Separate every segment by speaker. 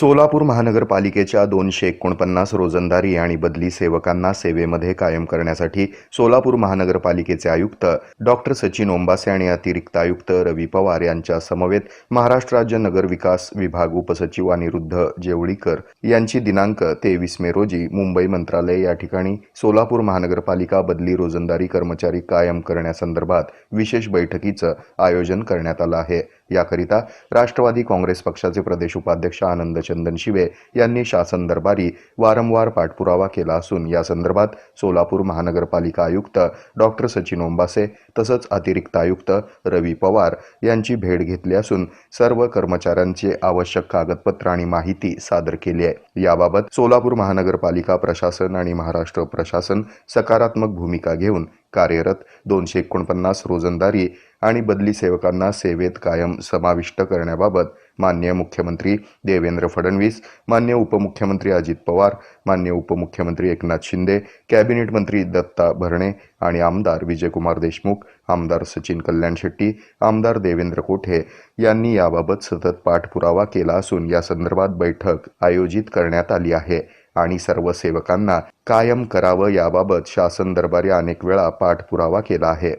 Speaker 1: सोलापूर महानगरपालिकेच्या दोनशे एकोणपन्नास रोजंदारी आणि बदली सेवकांना सेवेमध्ये कायम करण्यासाठी सोलापूर महानगरपालिकेचे आयुक्त डॉक्टर सचिन ओंबासे आणि अतिरिक्त आयुक्त रवी पवार यांच्या समवेत महाराष्ट्र राज्य नगर विकास विभाग उपसचिव अनिरुद्ध जेवळीकर यांची दिनांक तेवीस मे रोजी मुंबई मंत्रालय या ठिकाणी सोलापूर महानगरपालिका बदली रोजंदारी कर्मचारी कायम करण्यासंदर्भात विशेष बैठकीचं आयोजन करण्यात आलं आहे. याकरिता राष्ट्रवादी काँग्रेस पक्षाचे प्रदेश उपाध्यक्ष आनंद चंदन शिवे यांनी शासन दरबारी वारंवार पाठपुरावा केला असून या संदर्भात सोलापूर महानगरपालिका आयुक्त डॉक्टर सचिन ओंबासे तसंच अतिरिक्त आयुक्त रवी पवार यांची भेट घेतली असून सर्व कर्मचाऱ्यांचे आवश्यक कागदपत्र आणि माहिती सादर केली आहे. याबाबत सोलापूर महानगरपालिका प्रशासन आणि महाराष्ट्र प्रशासन सकारात्मक भूमिका घेऊन कार्यरत दोनशे एकोणपन्नास रोजंदारी आणि बदली सेवकांना सेवेत कायम समाविष्ट करण्याबाबत मान्य मुख्यमंत्री देवेंद्र फडणवीस मान्य उपमुख्यमंत्री अजित पवार मान्य उपमुख्यमंत्री एकनाथ शिंदे कॅबिनेट मंत्री दत्ता भरणे आणि आमदार विजयकुमार देशमुख आमदार सचिन कल्याण शेट्टी आमदार देवेंद्र कोठे यांनी याबाबत सतत पाठपुरावा केला असून या संदर्भात बैठक आयोजित करण्यात आली आहे. आणि सर्व सेवकांना कायम करावं याबाबत शासन दरबारी अनेक वेळा पाठपुरावा केला आहे.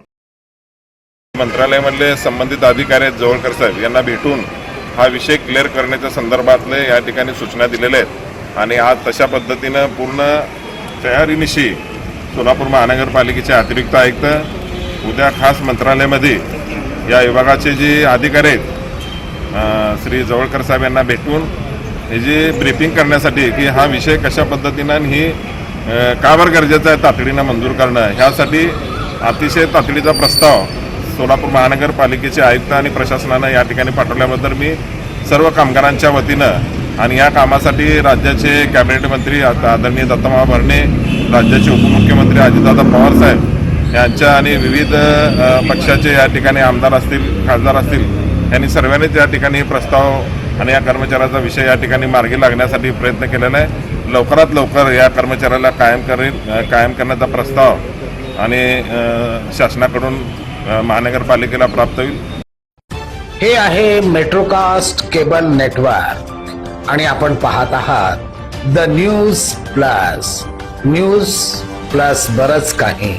Speaker 2: मंत्रालयामधले संबंधित अधिकारी जवळकर साहेब यांना भेटून हा विषय क्लिअर करण्याच्या संदर्भातले या ठिकाणी सूचना दिलेल्या आहेत. आणि आज तशा पद्धतीनं पूर्ण तयारीनिशी सोलापूर महानगरपालिकेचे अतिरिक्त आयुक्त उद्या खास मंत्रालयामध्ये या विभागाचे जे अधिकारी आहेत श्री जवळकर साहेब यांना भेटून हे जे ब्रीफिंग करण्यासाठी की हा विषय कशा पद्धतीनं ही कावर का बरं गरजेचं आहे तातडीनं मंजूर करणं ह्यासाठी अतिशय तातडीचा प्रस्ताव सोलापूर महानगरपालिकेचे आयुक्त आणि प्रशासनानं या ठिकाणी पाठवल्याबद्दल मी सर्व कामगारांच्या वतीनं आणि या कामासाठी राज्याचे कॅबिनेट मंत्री आदरणीय दत्तमा भरणे राज्याचे उपमुख्यमंत्री अजितदादा पवार साहेब यांच्या आणि विविध पक्षाचे या ठिकाणी आमदार असतील खासदार असतील यांनी सर्वांनीच या ठिकाणी प्रस्ताव आणि या कर्मचाऱ्याचा विषय या ठिकाणी मार्गी लागण्यासाठी प्रयत्न केलेला आहे. लवकरात लवकर या कर्मचाऱ्याला कायम करेल कायम करण्याचा प्रस्ताव आणि शासनाकडून महानगरपालिकेला प्राप्त होईल.
Speaker 3: हे आहे मेट्रोकास्ट केबल नेटवर्क. आणि आपण पाहत आहात the news plus. News plus बरच काही.